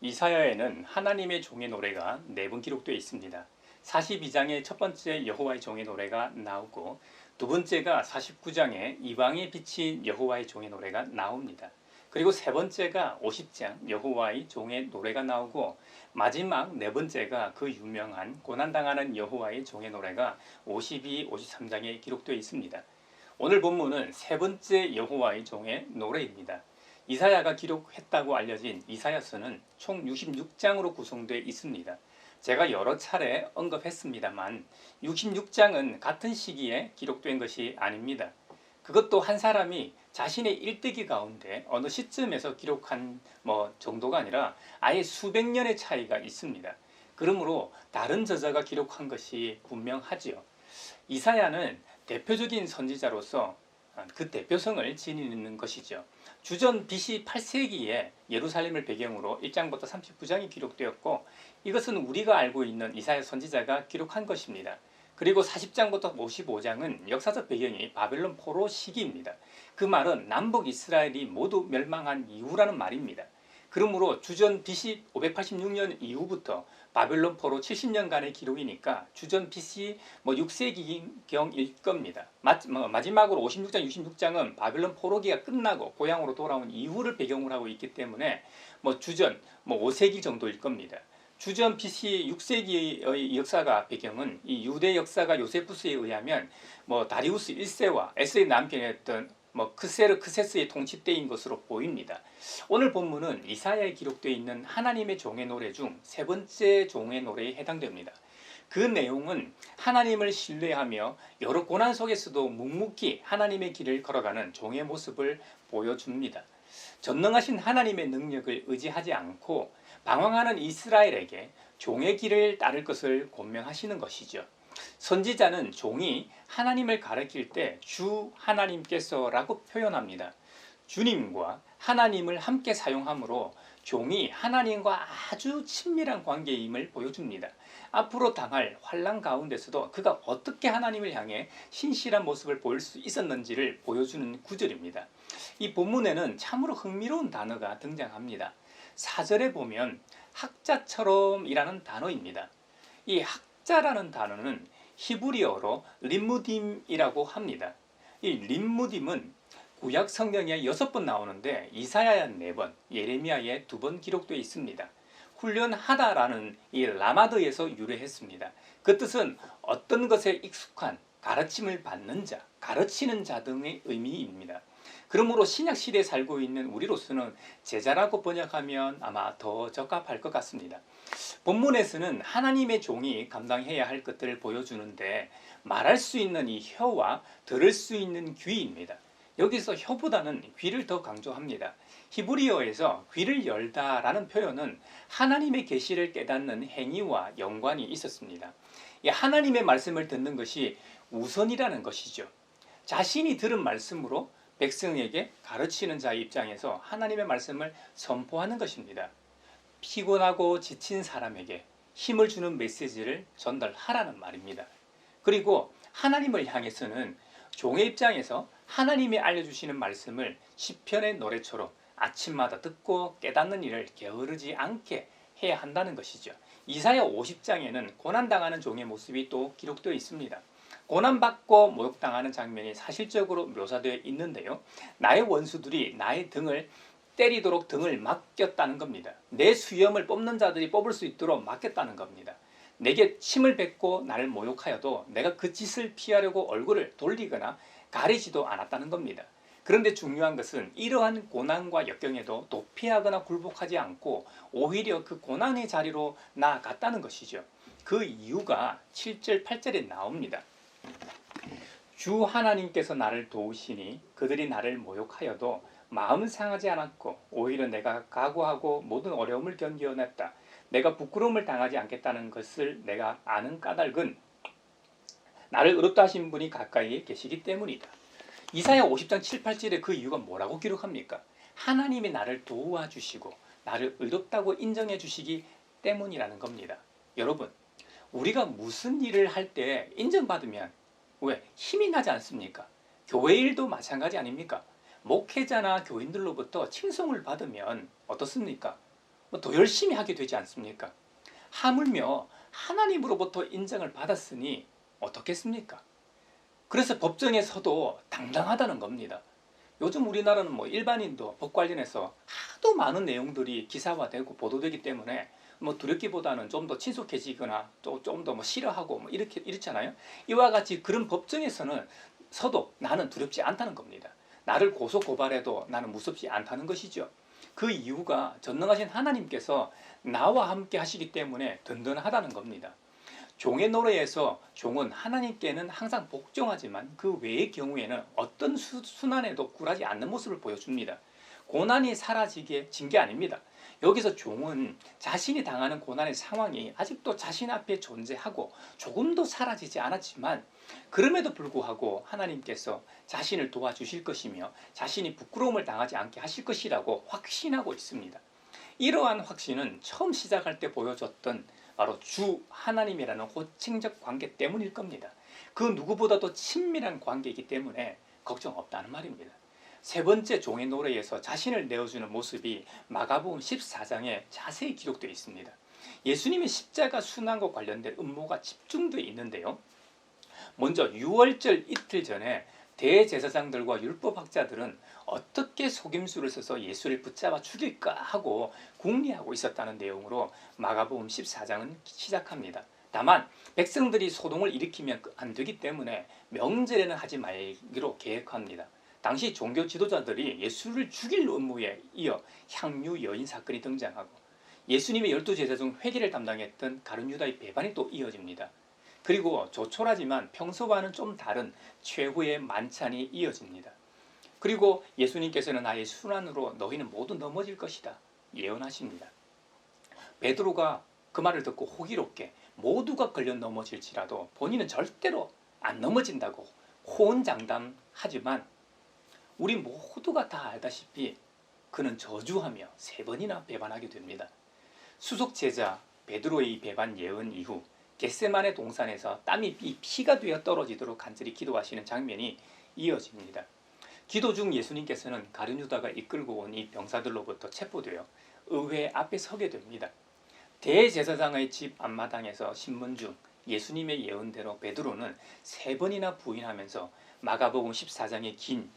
이사야에는 하나님의 종의 노래가 네 번 기록되어 있습니다. 42장의 첫 번째 여호와의 종의 노래가 나오고 두 번째가 49장의 이방에 비친 여호와의 종의 노래가 나옵니다. 그리고 세 번째가 50장 여호와의 종의 노래가 나오고 마지막 네 번째가 그 유명한 고난당하는 여호와의 종의 노래가 52, 53장에 기록되어 있습니다. 오늘 본문은 세 번째 여호와의 종의 노래입니다. 이사야가 기록했다고 알려진 이사야서는 총 66장으로 구성되어 있습니다. 제가 여러 차례 언급했습니다만 66장은 같은 시기에 기록된 것이 아닙니다. 그것도 한 사람이 자신의 일대기 가운데 어느 시점에서 기록한 뭐 정도가 아니라 아예 수백 년의 차이가 있습니다. 그러므로 다른 저자가 기록한 것이 분명하지요. 이사야는 대표적인 선지자로서 그 대표성을 지니는 것이죠. 주전 BC 8세기에 예루살렘을 배경으로 1장부터 39장이 기록되었고 이것은 우리가 알고 있는 이사야 선지자가 기록한 것입니다. 그리고 40장부터 55장은 역사적 배경이 바벨론 포로 시기입니다. 그 말은 남북 이스라엘이 모두 멸망한 이후라는 말입니다. 그러므로 주전 BC 586년 이후부터 바벨론 포로 70년간의 기록이니까 주전 BC 뭐 6세기경일 겁니다. 마, 뭐 마지막으로 56장, 66장은 바벨론 포로기가 끝나고 고향으로 돌아온 이후를 배경으로 하고 있기 때문에 뭐 주전 뭐 5세기 정도일 겁니다. 주전 BC 6세기의 역사가 배경은 이 유대 역사가 요세푸스에 의하면 뭐 다리우스 1세와 에스의 남편이었던 뭐 크세르 크세스의 통치 때인 것으로 보입니다. 오늘 본문은 이사야에 기록되어 있는 하나님의 종의 노래 중 세 번째 종의 노래에 해당됩니다. 그 내용은 하나님을 신뢰하며 여러 고난 속에서도 묵묵히 하나님의 길을 걸어가는 종의 모습을 보여줍니다. 전능하신 하나님의 능력을 의지하지 않고 방황하는 이스라엘에게 종의 길을 따를 것을 권면하시는 것이죠. 선지자는 종이 하나님을 가르칠 때 주 하나님께서라고 표현합니다. 주님과 하나님을 함께 사용하므로 종이 하나님과 아주 친밀한 관계임을 보여줍니다. 앞으로 당할 환란 가운데서도 그가 어떻게 하나님을 향해 신실한 모습을 보일 수 있었는지를 보여주는 구절입니다. 이 본문에는 참으로 흥미로운 단어가 등장합니다. 사절에 보면 학자처럼이라는 단어입니다. 이 학 자라는 단어는 히브리어로 림무딤이라고 합니다. 이 림무딤은 구약 성경에 여섯 번 나오는데 이사야에 네 번, 예레미야에 두 번 기록되어 있습니다. 훈련하다라는 이 라마드에서 유래했습니다. 그 뜻은 어떤 것에 익숙한 가르침을 받는 자, 가르치는 자 등의 의미입니다. 그러므로 신약 시대에 살고 있는 우리로서는 제자라고 번역하면 아마 더 적합할 것 같습니다. 본문에서는 하나님의 종이 감당해야 할 것들을 보여주는데 말할 수 있는 이 혀와 들을 수 있는 귀입니다. 여기서 혀보다는 귀를 더 강조합니다. 히브리어에서 귀를 열다라는 표현은 하나님의 계시를 깨닫는 행위와 연관이 있었습니다. 하나님의 말씀을 듣는 것이 우선이라는 것이죠. 자신이 들은 말씀으로 백성에게 가르치는 자의 입장에서 하나님의 말씀을 선포하는 것입니다. 피곤하고 지친 사람에게 힘을 주는 메시지를 전달하라는 말입니다. 그리고 하나님을 향해서는 종의 입장에서 하나님이 알려주시는 말씀을 시편의 노래처럼 아침마다 듣고 깨닫는 일을 게으르지 않게 해야 한다는 것이죠. 이사야 50장에는 고난당하는 종의 모습이 또 기록되어 있습니다. 고난받고 모욕당하는 장면이 사실적으로 묘사되어 있는데요. 나의 원수들이 나의 등을 때리도록 등을 맡겼다는 겁니다. 내 수염을 뽑는 자들이 뽑을 수 있도록 맡겼다는 겁니다. 내게 침을 뱉고 나를 모욕하여도 내가 그 짓을 피하려고 얼굴을 돌리거나 가리지도 않았다는 겁니다. 그런데 중요한 것은 이러한 고난과 역경에도 도피하거나 굴복하지 않고 오히려 그 고난의 자리로 나아갔다는 것이죠. 그 이유가 7절, 8절에 나옵니다. 주 하나님께서 나를 도우시니 그들이 나를 모욕하여도 마음 상하지 않았고 오히려 내가 각오하고 모든 어려움을 견디어냈다. 내가 부끄러움을 당하지 않겠다는 것을 내가 아는 까닭은 나를 의롭다 하신 분이 가까이에 계시기 때문이다. 이사야 50장 7, 8절에 그 이유가 뭐라고 기록합니까? 하나님이 나를 도와주시고 나를 의롭다고 인정해 주시기 때문이라는 겁니다. 여러분, 우리가 무슨 일을 할 때 인정받으면 왜? 힘이 나지 않습니까? 교회 일도 마찬가지 아닙니까? 목회자나 교인들로부터 칭송을 받으면 어떻습니까? 뭐더 열심히 하게 되지 않습니까? 하물며 하나님으로부터 인정을 받았으니 어떻겠습니까? 그래서 법정에서도 당당하다는 겁니다. 요즘 우리나라는 뭐 일반인도 법 관련해서 하도 많은 내용들이 기사화되고 보도되기 때문에 뭐 두렵기보다는 좀 더 친숙해지거나 좀더 뭐 싫어하고 뭐 이렇게 이렇잖아요. 이와 같이 그런 법정에서는 서도 나는 두렵지 않다는 겁니다. 나를 고소 고발해도 나는 무섭지 않다는 것이죠. 그 이유가 전능하신 하나님께서 나와 함께 하시기 때문에 든든하다는 겁니다. 종의 노래에서 종은 하나님께는 항상 복종하지만 그 외의 경우에는 어떤 수, 순환에도 굴하지 않는 모습을 보여줍니다. 고난이 사라지게 진 게 아닙니다. 여기서 종은 자신이 당하는 고난의 상황이 아직도 자신 앞에 존재하고 조금도 사라지지 않았지만 그럼에도 불구하고 하나님께서 자신을 도와주실 것이며 자신이 부끄러움을 당하지 않게 하실 것이라고 확신하고 있습니다. 이러한 확신은 처음 시작할 때 보여줬던 바로 주 하나님이라는 호칭적 관계 때문일 겁니다. 그 누구보다도 친밀한 관계이기 때문에 걱정 없다는 말입니다. 세 번째 종의 노래에서 자신을 내어주는 모습이 마가복음 14장에 자세히 기록되어 있습니다. 예수님의 십자가 순환과 관련된 음모가 집중되어 있는데요. 먼저 6월절 이틀 전에 대제사장들과 율법학자들은 어떻게 속임수를 써서 예수를 붙잡아 죽일까 하고 궁리하고 있었다는 내용으로 마가복음 14장은 시작합니다. 다만 백성들이 소동을 일으키면 안 되기 때문에 명절에는 하지 말기로 계획합니다. 당시 종교 지도자들이 예수를 죽일 음모에 이어 향유 여인 사건이 등장하고 예수님의 열두 제자 중 회개를 담당했던 가룟 유다의 배반이 또 이어집니다. 그리고 조촐하지만 평소와는 좀 다른 최후의 만찬이 이어집니다. 그리고 예수님께서는 나의 순환으로 너희는 모두 넘어질 것이다 예언하십니다. 베드로가 그 말을 듣고 호기롭게 모두가 걸려 넘어질지라도 본인은 절대로 안 넘어진다고 호언장담하지만 우리 모두가 다 알다시피 그는 저주하며 세 번이나 배반하게 됩니다. 수석 제자 베드로의 배반 예언 이후 겟세만의 동산에서 땀이 피가 되어 떨어지도록 간절히 기도하시는 장면이 이어집니다. 기도 중 예수님께서는 가룟유다가 이끌고 온 이 병사들로부터 체포되어 의회 앞에 서게 됩니다. 대제사장의 집 앞마당에서 신문 중 예수님의 예언대로 베드로는 세 번이나 부인하면서 마가복음 14장의 긴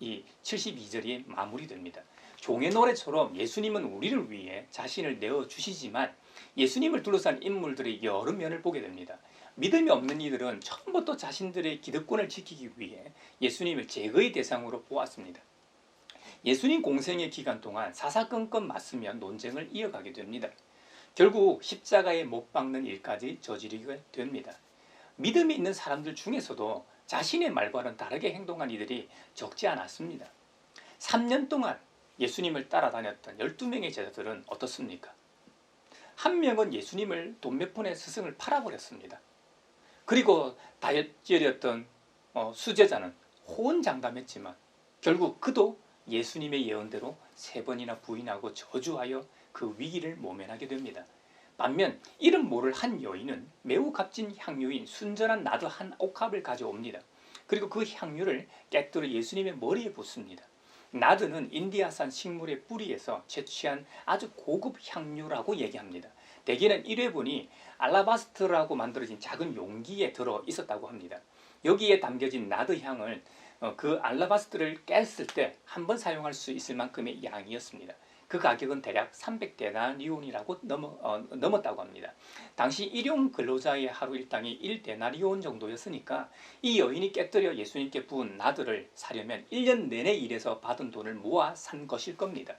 이 72절이 마무리됩니다. 종의 노래처럼 예수님은 우리를 위해 자신을 내어 주시지만 예수님을 둘러싼 인물들의 여러 면을 보게 됩니다. 믿음이 없는 이들은 처음부터 자신들의 기득권을 지키기 위해 예수님을 제거의 대상으로 보았습니다. 예수님 공생의 기간 동안 사사건건 맞으며 논쟁을 이어가게 됩니다. 결국 십자가에 못 박는 일까지 저지르게 됩니다. 믿음이 있는 사람들 중에서도 자신의 말과는 다르게 행동한 이들이 적지 않았습니다. 3년 동안 예수님을 따라다녔던 12명의 제자들은 어떻습니까? 한 명은 예수님을 돈 몇 푼의 스승을 팔아버렸습니다. 그리고 다혈질이었던 어, 수제자는 호언장담했지만 결국 그도 예수님의 예언대로 세 번이나 부인하고 저주하여 그 위기를 모면하게 됩니다. 반면 이름 모를 한 여인은 매우 값진 향유인 순전한 나드 한 옥합을 가져옵니다. 그리고 그 향유를 깨뜨려 예수님의 머리에 붓습니다. 나드는 인디아산 식물의 뿌리에서 채취한 아주 고급 향유라고 얘기합니다. 대개는 1회분이 알라바스트라고 만들어진 작은 용기에 들어 있었다고 합니다. 여기에 담겨진 나드 향을 어, 그 알라바스트를 깼을 때 한 번 사용할 수 있을 만큼의 양이었습니다. 그 가격은 대략 300데나리온이라고 넘어, 어, 넘었다고 합니다. 당시 일용 근로자의 하루 일당이 1데나리온 정도였으니까 이 여인이 깨뜨려 예수님께 부은 나들을 사려면 1년 내내 일해서 받은 돈을 모아 산 것일 겁니다.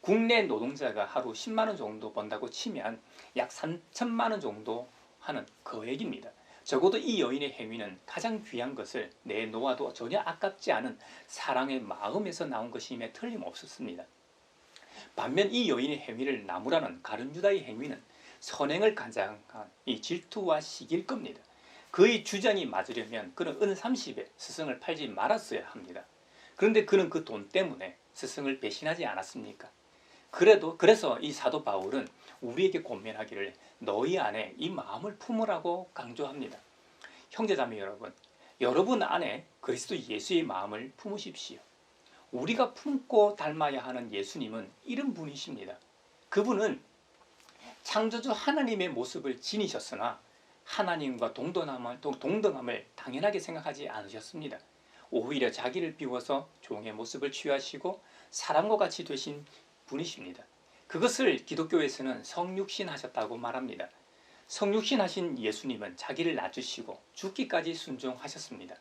국내 노동자가 하루 10만 원 정도 번다고 치면 약 3천만 원 정도 하는 거액입니다. 적어도 이 여인의 행위는 가장 귀한 것을 내놓아도 전혀 아깝지 않은 사랑의 마음에서 나온 것임에 틀림없었습니다. 반면 이 여인의 행위를 나무라는 가룟 유다의 행위는 선행을 간장한 이 질투와 시기일 겁니다. 그의 주장이 맞으려면 그는 은 30에 스승을 팔지 말았어야 합니다. 그런데 그는 그 돈 때문에 스승을 배신하지 않았습니까? 그래도 그래서 이 사도 바울은 우리에게 권면하기를 너희 안에 이 마음을 품으라고 강조합니다. 형제자매 여러분, 여러분 안에 그리스도 예수의 마음을 품으십시오. 우리가 품고 닮아야 하는 예수님은 이런 분이십니다. 그분은 창조주 하나님의 모습을 지니셨으나 하나님과 동등함을, 동- 동등함을 당연하게 생각하지 않으셨습니다. 오히려 자기를 비워서 종의 모습을 취하시고 사람과 같이 되신 분이십니다. 그것을 기독교에서는 성육신 하셨다고 말합니다. 성육신 하신 예수님은 자기를 낮추시고 죽기까지 순종하셨습니다.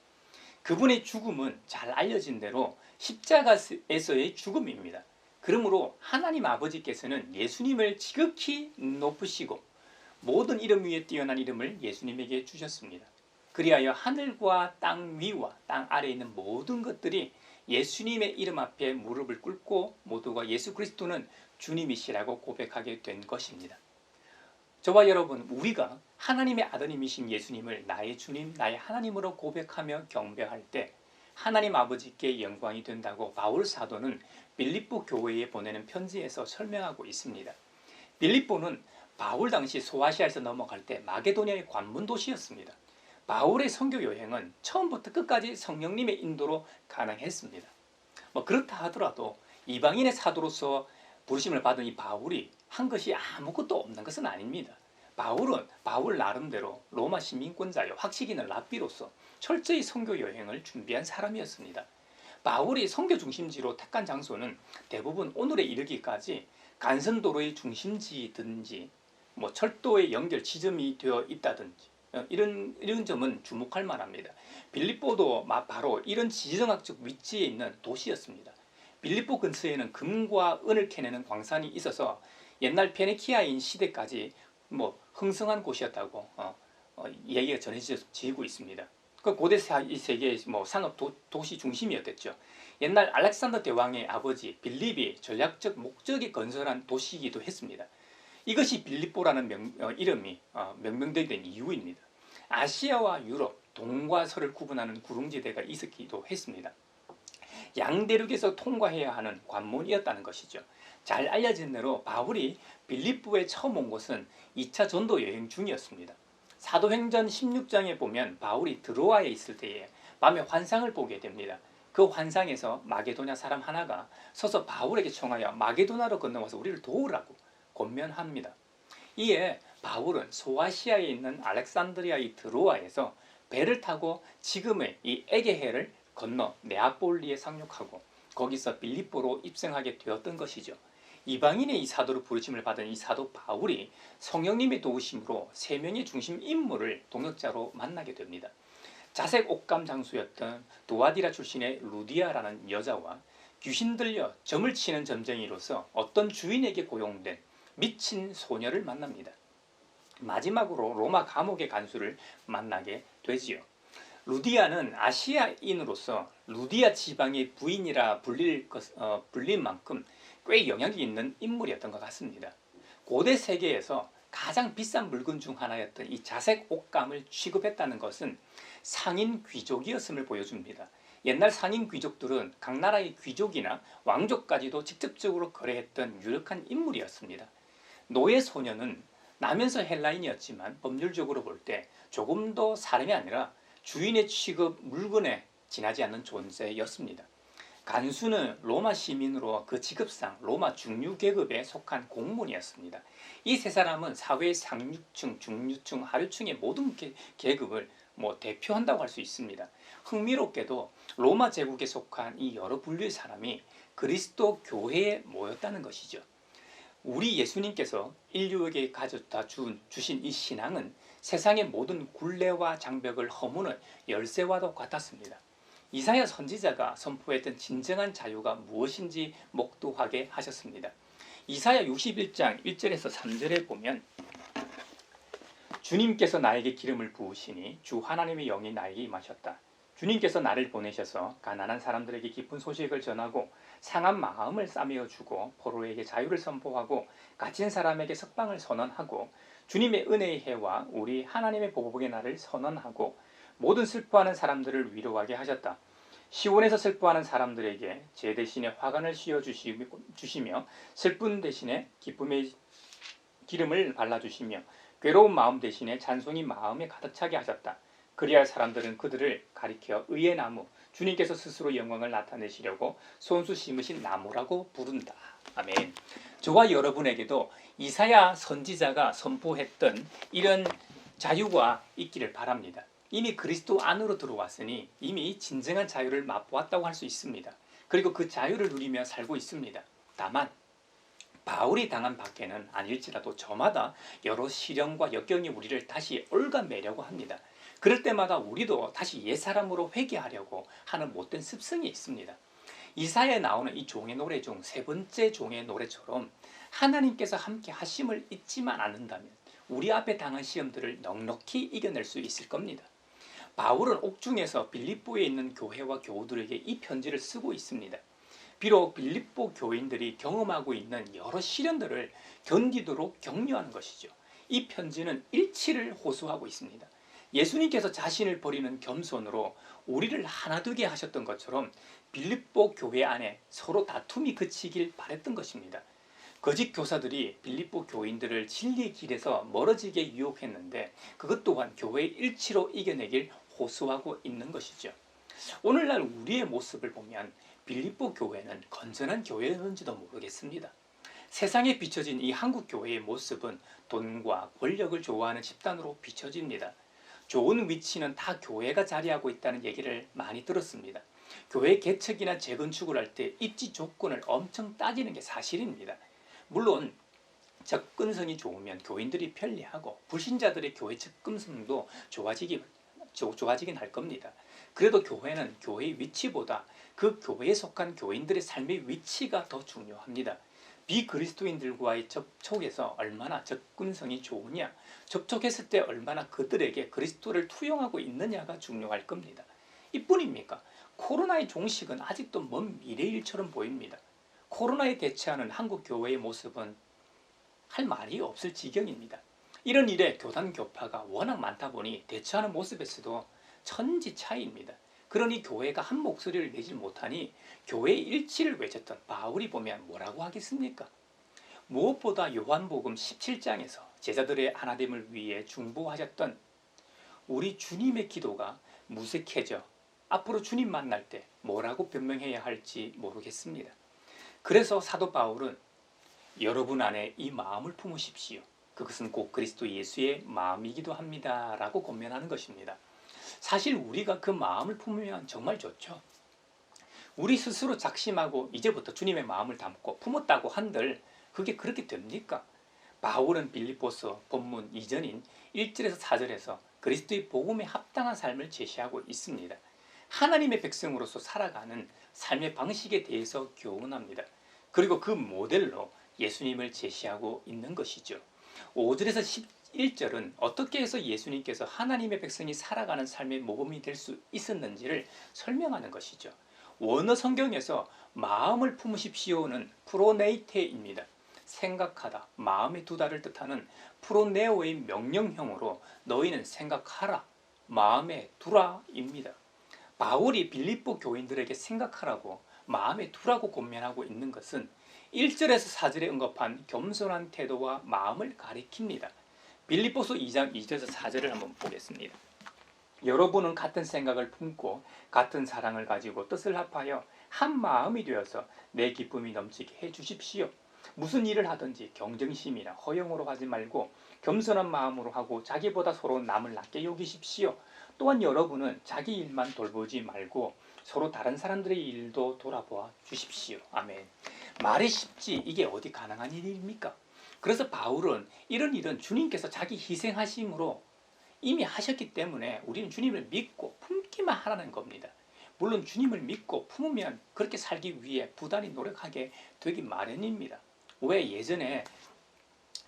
그분의 죽음은 잘 알려진 대로 십자가에서의 죽음입니다. 그러므로 하나님 아버지께서는 예수님을 지극히 높으시고 모든 이름 위에 뛰어난 이름을 예수님에게 주셨습니다. 그리하여 하늘과 땅 위와 땅 아래에 있는 모든 것들이 예수님의 이름 앞에 무릎을 꿇고 모두가 예수 그리스도는 주님이시라고 고백하게 된 것입니다. 저와 여러분, 우리가 하나님의 아드님이신 예수님을 나의 주님, 나의 하나님으로 고백하며 경배할 때 하나님 아버지께 영광이 된다고 바울 사도는 빌립보 교회에 보내는 편지에서 설명하고 있습니다. 빌립보는 바울 당시 소아시아에서 넘어갈 때 마게도니아의 관문 도시였습니다. 바울의 선교 여행은 처음부터 끝까지 성령님의 인도로 가능했습니다. 뭐 그렇다 하더라도 이방인의 사도로서 부르심을 받은 이 바울이 한 것이 아무것도 없는 것은 아닙니다. 바울은 바울 나름대로 로마 시민권자여 확식인을 랍비로서 철저히 선교 여행을 준비한 사람이었습니다. 바울이 선교 중심지로 택한 장소는 대부분 오늘에 이르기까지 간선도로의 중심지든지 뭐 철도의 연결 지점이 되어 있다든지 어, 이런 이런 점은 주목할 만합니다. 빌립보도 마- 바로 이런 지정학적 위치에 있는 도시였습니다. 빌립보 근처에는 금과 은을 캐내는 광산이 있어서 옛날 페니키아인 시대까지 뭐 흥성한 곳이었다고 어, 어, 얘기가 전해지고 있습니다. 그 고대 세계의 뭐 상업 도, 도시 중심이었댔죠. 옛날 알렉산더 대왕의 아버지 빌립이 전략적 목적에 건설한 도시이기도 했습니다. 이것이 빌립보라는 명, 어, 이름이 어, 명명되게 된 이유입니다. 아시아와 유럽, 동과 서를 구분하는 구릉지대가 있었기도 했습니다. 양대륙에서 통과해야 하는 관문이었다는 것이죠. 잘 알려진 대로 바울이 빌립보에 처음 온 곳은 2차 전도 여행 중이었습니다. 사도행전 16장에 보면 바울이 드로아에 있을 때에 밤에 환상을 보게 됩니다. 그 환상에서 마게도냐 사람 하나가 서서 바울에게 청하여 마게도나로 건너와서 우리를 도우라고 권면합니다. 이에 바울은 소아시아에 있는 알렉산드리아 의 드로아에서 배를 타고 지금의 이 에게해를 건너 네아폴리에 상륙하고 거기서 빌립보로 입성하게 되었던 것이죠. 이방인의 이 사도로 부르심을 받은 이 사도 바울이 성령님의 도우심으로 세 명의 중심 인물을 동역자로 만나게 됩니다. 자색 옥감 장수였던 도아디라 출신의 루디아라는 여자와 귀신 들려 점을 치는 점쟁이로서 어떤 주인에게 고용된 미친 소녀를 만납니다. 마지막으로 로마 감옥의 간수를 만나게 되지요. 루디아는 아시아인으로서 루디아 지방의 부인이라 불릴 것, 어, 불릴 만큼 꽤 영향이 있는 인물이었던 것 같습니다. 고대 세계에서 가장 비싼 물건 중 하나였던 이 자색 옷감을 취급했다는 것은 상인 귀족이었음을 보여줍니다. 옛날 상인 귀족들은 각 나라의 귀족이나 왕족까지도 직접적으로 거래했던 유력한 인물이었습니다. 노예 소녀는 나면서 헬라인이었지만 법률적으로 볼 때 조금 더 사람이 아니라 주인의 취급 물건에 지나지 않는 존재였습니다. 간수는 로마 시민으로 그 직업상 로마 중류 계급에 속한 공무원이었습니다. 이 세 사람은 사회의 상류층, 중류층, 하류층의 모든 계, 계급을 뭐 대표한다고 할 수 있습니다. 흥미롭게도 로마 제국에 속한 이 여러 분류의 사람이 그리스도 교회에 모였다는 것이죠. 우리 예수님께서 인류에게 가져다 준, 주신 이 신앙은 세상의 모든 굴레와 장벽을 허무는 열쇠와도 같았습니다. 이사야 선지자가 선포했던 진정한 자유가 무엇인지 목도하게 하셨습니다. 이사야 61장 1절에서 3절에 보면 주님께서 나에게 기름을 부으시니 주 하나님의 영이 나에게 임하셨다. 주님께서 나를 보내셔서 가난한 사람들에게 기쁜 소식을 전하고 상한 마음을 싸매어 주고 포로에게 자유를 선포하고 갇힌 사람에게 석방을 선언하고 주님의 은혜의 해와 우리 하나님의 보복의 날을 선언하고 모든 슬퍼하는 사람들을 위로하게 하셨다. 시온에서 슬퍼하는 사람들에게 제 대신에 화관을 씌워 주시며, 주시며 슬픈 대신에 기쁨의 기름을 발라 주시며 괴로운 마음 대신에 찬송이 마음에 가득 차게 하셨다. 그리할 사람들은 그들을 가리켜 의의 나무 주님께서 스스로 영광을 나타내시려고 손수 심으신 나무라고 부른다. 아멘. 저와 여러분에게도 이사야 선지자가 선포했던 이런 자유가 있기를 바랍니다. 이미 그리스도 안으로 들어왔으니 이미 진정한 자유를 맛보았다고 할 수 있습니다. 그리고 그 자유를 누리며 살고 있습니다. 다만 바울이 당한 밖에는 아닐지라도 저마다 여러 시련과 역경이 우리를 다시 올가매려고 합니다. 그럴 때마다 우리도 다시 옛사람으로 회개하려고 하는 못된 습성이 있습니다. 이사야에 나오는 이 종의 노래 중 세 번째 종의 노래처럼 하나님께서 함께 하심을 잊지만 않는다면 우리 앞에 당한 시험들을 넉넉히 이겨낼 수 있을 겁니다. 바울은 옥중에서 빌립보에 있는 교회와 교우들에게 이 편지를 쓰고 있습니다. 비록 빌립보 교인들이 경험하고 있는 여러 시련들을 견디도록 격려하는 것이죠. 이 편지는 일치를 호소하고 있습니다. 예수님께서 자신을 버리는 겸손으로 우리를 하나 되게 하셨던 것처럼 빌립보 교회 안에 서로 다툼이 그치길 바랬던 것입니다. 거짓 교사들이 빌립보 교인들을 진리의 길에서 멀어지게 유혹했는데 그것 또한 교회의 일치로 이겨내길 호소하고 있는 것이죠. 오늘날 우리의 모습을 보면 빌립보 교회는 건전한 교회였는지도 모르겠습니다. 세상에 비춰진 이 한국 교회의 모습은 돈과 권력을 좋아하는 집단으로 비춰집니다. 좋은 위치는 다 교회가 자리하고 있다는 얘기를 많이 들었습니다. 교회 개척이나 재건축을 할 때 입지 조건을 엄청 따지는 게 사실입니다. 물론 접근성이 좋으면 교인들이 편리하고 불신자들의 교회 접근성도 좋아지기 좋아지긴 할 겁니다. 그래도 교회는 교회의 위치보다 그 교회에 속한 교인들의 삶의 위치가 더 중요합니다. 비그리스도인들과의 접촉에서 얼마나 접근성이 좋으냐, 접촉했을 때 얼마나 그들에게 그리스도를 투영하고 있느냐가 중요할 겁니다. 이뿐입니까? 코로나의 종식은 아직도 먼 미래일처럼 보입니다. 코로나에 대처하는 한국 교회의 모습은 할 말이 없을 지경입니다. 이런 일에 교단 교파가 워낙 많다 보니 대처하는 모습에서도 천지 차이입니다. 그러니 교회가 한 목소리를 내지 못하니 교회의 일치를 외쳤던 바울이 보면 뭐라고 하겠습니까? 무엇보다 요한복음 17장에서 제자들의 하나됨을 위해 중보하셨던 우리 주님의 기도가 무색해져 앞으로 주님 만날 때 뭐라고 변명해야 할지 모르겠습니다. 그래서 사도 바울은 여러분 안에 이 마음을 품으십시오. 그것은 꼭 그리스도 예수의 마음이기도 합니다. 라고 권면하는 것입니다. 사실 우리가 그 마음을 품으면 정말 좋죠. 우리 스스로 작심하고 이제부터 주님의 마음을 담고 품었다고 한들 그게 그렇게 됩니까? 바울은 빌립보서 본문 이전인 1절에서 4절에서 그리스도의 복음에 합당한 삶을 제시하고 있습니다. 하나님의 백성으로서 살아가는 삶의 방식에 대해서 교훈합니다. 그리고 그 모델로 예수님을 제시하고 있는 것이죠. 5절에서 1절은 어떻게 해서 예수님께서 하나님의 백성이 살아가는 삶의 모범이 될 수 있었는지를 설명하는 것이죠. 원어 성경에서 마음을 품으십시오는 프로네이테입니다. 생각하다, 마음에 두다를 뜻하는 프로네오의 명령형으로 너희는 생각하라, 마음에 두라입니다. 바울이 빌립보 교인들에게 생각하라고 마음에 두라고 권면하고 있는 것은 1절에서 4절에 언급한 겸손한 태도와 마음을 가리킵니다. 빌립보서 2장 2절에서 4절을 한번 보겠습니다. 여러분은 같은 생각을 품고 같은 사랑을 가지고 뜻을 합하여 한 마음이 되어서 내 기쁨이 넘치게 해 주십시오. 무슨 일을 하든지 경쟁심이나 허영으로 하지 말고 겸손한 마음으로 하고 자기보다 서로 남을 낮게 여기십시오. 또한 여러분은 자기 일만 돌보지 말고 서로 다른 사람들의 일도 돌아보아 주십시오. 아멘. 말이 쉽지 이게 어디 가능한 일입니까? 그래서 바울은 이런 일은 주님께서 자기 희생하심으로 이미 하셨기 때문에 우리는 주님을 믿고 품기만 하라는 겁니다. 물론 주님을 믿고 품으면 그렇게 살기 위해 부단히 노력하게 되기 마련입니다. 왜 예전에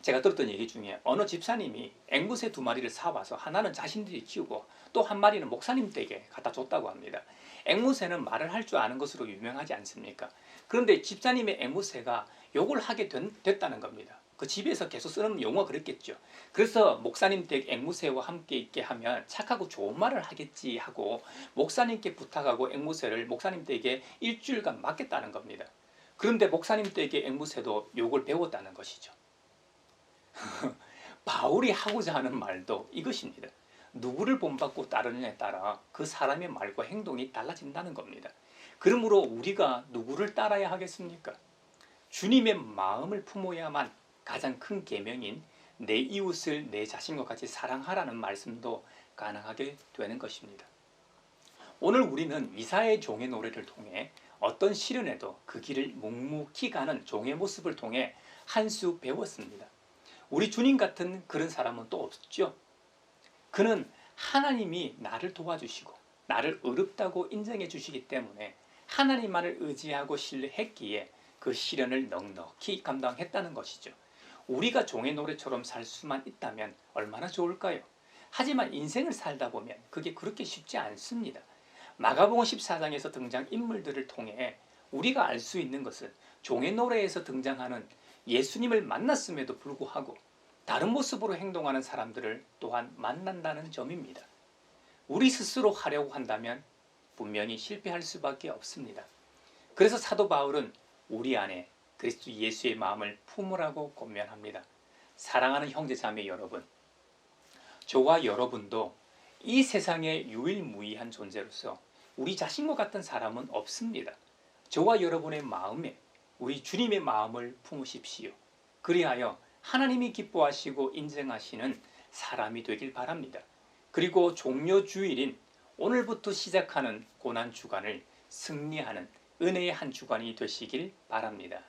제가 들었던 얘기 중에 어느 집사님이 앵무새 두 마리를 사와서 하나는 자신들이 키우고 또 한 마리는 목사님 댁에 갖다 줬다고 합니다. 앵무새는 말을 할 줄 아는 것으로 유명하지 않습니까? 그런데 집사님의 앵무새가 욕을 하게 된, 됐다는 겁니다. 그 집에서 계속 쓰는 용어가 그랬겠죠. 그래서 목사님 댁 앵무새와 함께 있게 하면 착하고 좋은 말을 하겠지 하고 목사님께 부탁하고 앵무새를 목사님 댁에 일주일간 맡겠다는 겁니다. 그런데 목사님 댁의 앵무새도 욕을 배웠다는 것이죠. 바울이 하고자 하는 말도 이것입니다. 누구를 본받고 따르느냐에 따라 그 사람의 말과 행동이 달라진다는 겁니다. 그러므로 우리가 누구를 따라야 하겠습니까? 주님의 마음을 품어야만 가장 큰 계명인 내 이웃을 내 자신과 같이 사랑하라는 말씀도 가능하게 되는 것입니다. 오늘 우리는 이사의 종의 노래를 통해 어떤 시련에도 그 길을 묵묵히 가는 종의 모습을 통해 한 수 배웠습니다. 우리 주님 같은 그런 사람은 또 없죠. 그는 하나님이 나를 도와주시고 나를 어렵다고 인정해 주시기 때문에 하나님만을 의지하고 신뢰했기에 그 시련을 넉넉히 감당했다는 것이죠. 우리가 종의 노래처럼 살 수만 있다면 얼마나 좋을까요? 하지만 인생을 살다 보면 그게 그렇게 쉽지 않습니다. 마가복음 14장에서 등장 인물들을 통해 우리가 알 수 있는 것은 종의 노래에서 등장하는 예수님을 만났음에도 불구하고 다른 모습으로 행동하는 사람들을 또한 만난다는 점입니다. 우리 스스로 하려고 한다면 분명히 실패할 수밖에 없습니다. 그래서 사도 바울은 우리 안에 그리스도 예수의 마음을 품으라고 권면합니다. 사랑하는 형제 자매 여러분, 저와 여러분도 이 세상의 유일무이한 존재로서 우리 자신과 같은 사람은 없습니다. 저와 여러분의 마음에 우리 주님의 마음을 품으십시오. 그리하여 하나님이 기뻐하시고 인정하시는 사람이 되길 바랍니다. 그리고 종료 주일인 오늘부터 시작하는 고난 주간을 승리하는 은혜의 한 주간이 되시길 바랍니다.